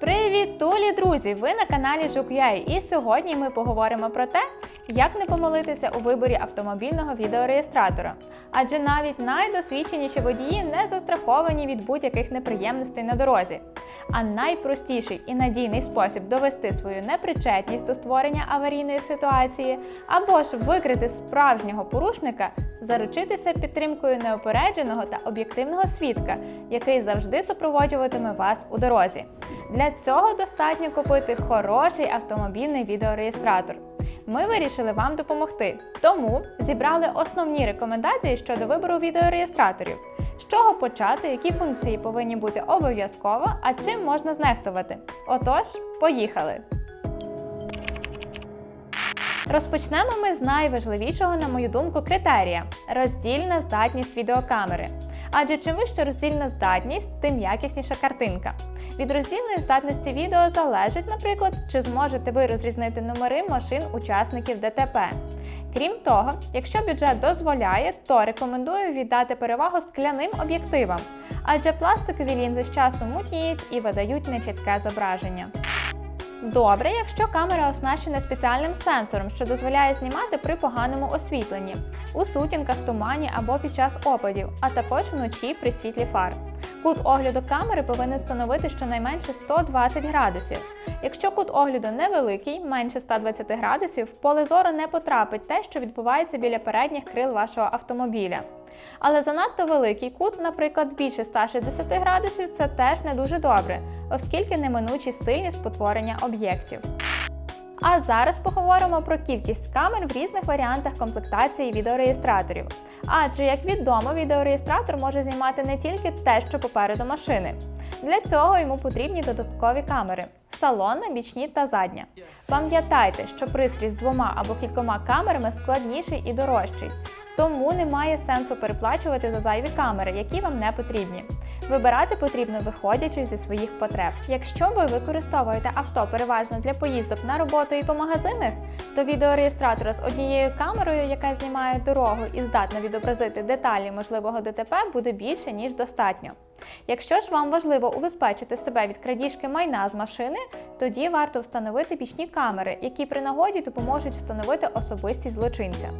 Привіт, Толі, друзі! Ви на каналі Жук.ua і сьогодні ми поговоримо про те, як не помилитися у виборі автомобільного відеореєстратора. Адже навіть найдосвідченіші водії не застраховані від будь-яких неприємностей на дорозі. А найпростіший і надійний спосіб довести свою непричетність до створення аварійної ситуації або ж викрити справжнього порушника заручитися підтримкою неопередженого та об'єктивного свідка, який завжди супроводжуватиме вас у дорозі. Для цього достатньо купити хороший автомобільний відеореєстратор. Ми вирішили вам допомогти, тому зібрали основні рекомендації щодо вибору відеореєстраторів. З чого почати, які функції повинні бути обов'язково, а чим можна знехтувати. Отож, поїхали! Розпочнемо ми з найважливішого, на мою думку, критерія роздільна здатність відеокамери. Адже чим вища роздільна здатність, тим якісніша картинка. Від роздільної здатності відео залежить, наприклад, чи зможете ви розрізнити номери машин учасників ДТП. Крім того, якщо бюджет дозволяє, то рекомендую віддати перевагу скляним об'єктивам, адже пластикові лінзи з часом мутніють і видають нечітке зображення. Добре, якщо камера оснащена спеціальним сенсором, що дозволяє знімати при поганому освітленні, у сутінках, тумані або під час опадів, а також вночі при світлі фар. Кут огляду камери повинен становити щонайменше 120 градусів. Якщо кут огляду невеликий, менше 120 градусів, в поле зору не потрапить те, що відбувається біля передніх крил вашого автомобіля. Але занадто великий кут, наприклад, більше 160 градусів, це теж не дуже добре, оскільки неминучі сильні спотворення об'єктів. А зараз поговоримо про кількість камер в різних варіантах комплектації відеореєстраторів. Адже, як відомо, відеореєстратор може знімати не тільки те, що попереду машини. Для цього йому потрібні додаткові камери салонна, бічні та задня. Пам'ятайте, що пристрій з двома або кількома камерами складніший і дорожчий, тому немає сенсу переплачувати за зайві камери, які вам не потрібні. Вибирати потрібно виходячи зі своїх потреб. Якщо ви використовуєте авто переважно для поїздок на роботу і по магазинах, то відеореєстратора з однією камерою, яка знімає дорогу і здатна відобразити деталі можливого ДТП, буде більше ніж достатньо. Якщо ж вам важливо убезпечити себе від крадіжки майна з машини, тоді варто встановити бічні камери, які при нагоді допоможуть встановити особистість злочинця.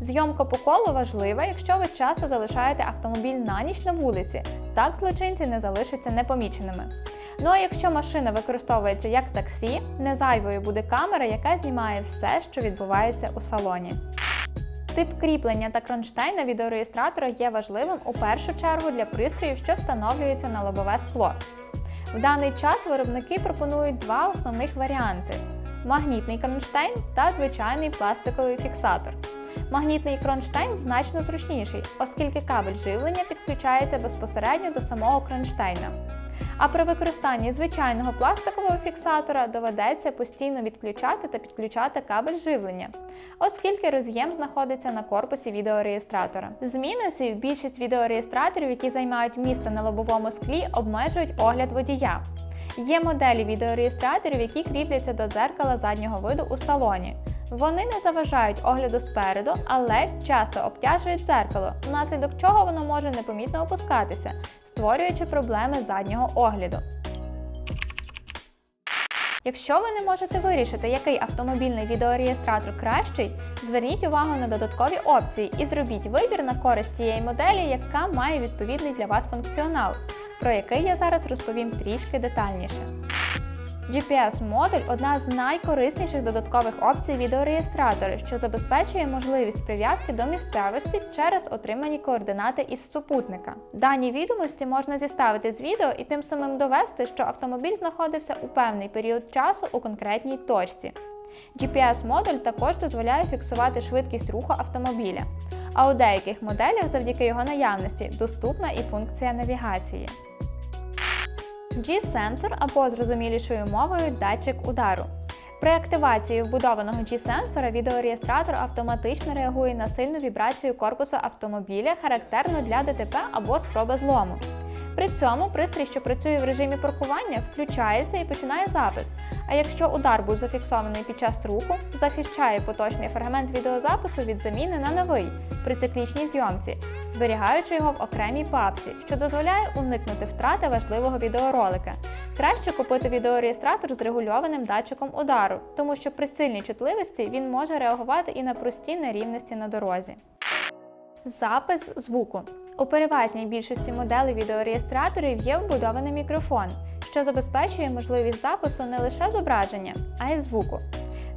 Зйомка по колу важлива, якщо ви часто залишаєте автомобіль на ніч на вулиці, так злочинці не залишаться непоміченими. Ну а якщо машина використовується як таксі, не зайвою буде камера, яка знімає все, що відбувається у салоні. Тип кріплення та кронштейна відеореєстратора є важливим у першу чергу для пристроїв, що встановлюються на лобове скло. В даний час виробники пропонують два основних варіанти: магнітний кронштейн та звичайний пластиковий фіксатор. Магнітний кронштейн значно зручніший, оскільки кабель живлення підключається безпосередньо до самого кронштейна. А при використанні звичайного пластикового фіксатора доведеться постійно відключати та підключати кабель живлення, оскільки роз'єм знаходиться на корпусі відеореєстратора. З мінусів більшість відеореєстраторів, які займають місце на лобовому склі, обмежують огляд водія. Є моделі відеореєстраторів, які кріпляться до дзеркала заднього виду у салоні. Вони не заважають огляду спереду, але часто обтяжують дзеркало, внаслідок чого воно може непомітно опускатися, створюючи проблеми заднього огляду. Якщо ви не можете вирішити, який автомобільний відеореєстратор кращий, зверніть увагу на додаткові опції і зробіть вибір на користь тієї моделі, яка має відповідний для вас функціонал, про який я зараз розповім трішки детальніше. GPS-модуль одна з найкорисніших додаткових опцій відеореєстратора, що забезпечує можливість прив'язки до місцевості через отримані координати із супутника. Дані відомості можна зіставити з відео і тим самим довести, що автомобіль знаходився у певний період часу у конкретній точці. GPS-модуль також дозволяє фіксувати швидкість руху автомобіля, а у деяких моделях завдяки його наявності доступна і функція навігації. G-сенсор або зрозумілішою мовою датчик удару. При активації вбудованого G-сенсора відеореєстратор автоматично реагує на сильну вібрацію корпусу автомобіля, характерну для ДТП або спроби злому. При цьому пристрій, що працює в режимі паркування, включається і починає запис, А якщо удар був зафіксований під час руху, захищає поточний фрагмент відеозапису від заміни на новий при циклічній зйомці, зберігаючи його в окремій папці, що дозволяє уникнути втрати важливого відеоролика. Краще купити відеореєстратор з регульованим датчиком удару, тому що при сильній чутливості він може реагувати і на прості нерівності на дорозі. Запис звуку. У переважній більшості моделей відеореєстраторів є вбудований мікрофон, що забезпечує можливість запису не лише зображення, а й звуку.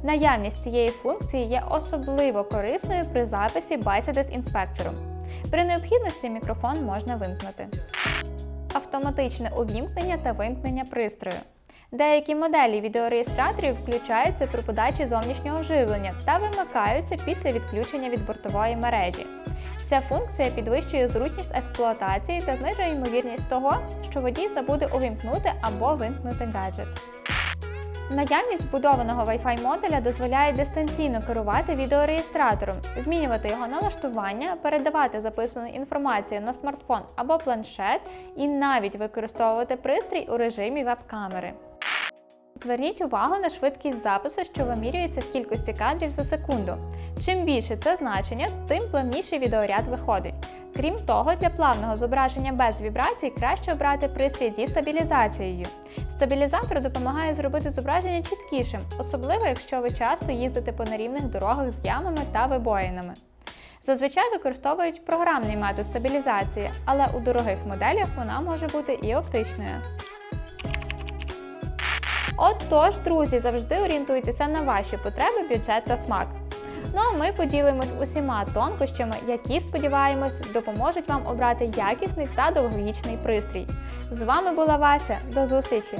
Наявність цієї функції є особливо корисною при записі бесіди з інспектором. При необхідності мікрофон можна вимкнути. Автоматичне увімкнення та вимкнення пристрою. Деякі моделі відеореєстраторів включаються при подачі зовнішнього живлення та вимикаються після відключення від бортової мережі. Ця функція підвищує зручність експлуатації та знижує ймовірність того, що водій забуде увімкнути або вимкнути гаджет. Наявність вбудованого Wi-Fi модуля дозволяє дистанційно керувати відеореєстратором, змінювати його налаштування, передавати записану інформацію на смартфон або планшет і навіть використовувати пристрій у режимі веб-камери. Зверніть увагу на швидкість запису, що вимірюється в кількості кадрів за секунду. Чим більше це значення, тим плавніший відеоряд виходить. Крім того, для плавного зображення без вібрацій краще обрати пристрій зі стабілізацією. Стабілізатор допомагає зробити зображення чіткішим, особливо якщо ви часто їздите по нерівних дорогах з ямами та вибоїнами. Зазвичай використовують програмний метод стабілізації, але у дорогих моделях вона може бути і оптичною. Отож, друзі, завжди орієнтуйтеся на ваші потреби, бюджет та смак. Ну а ми поділимось усіма тонкощами, які, сподіваємось, допоможуть вам обрати якісний та довговічний пристрій. З вами була Вася. До зустрічі!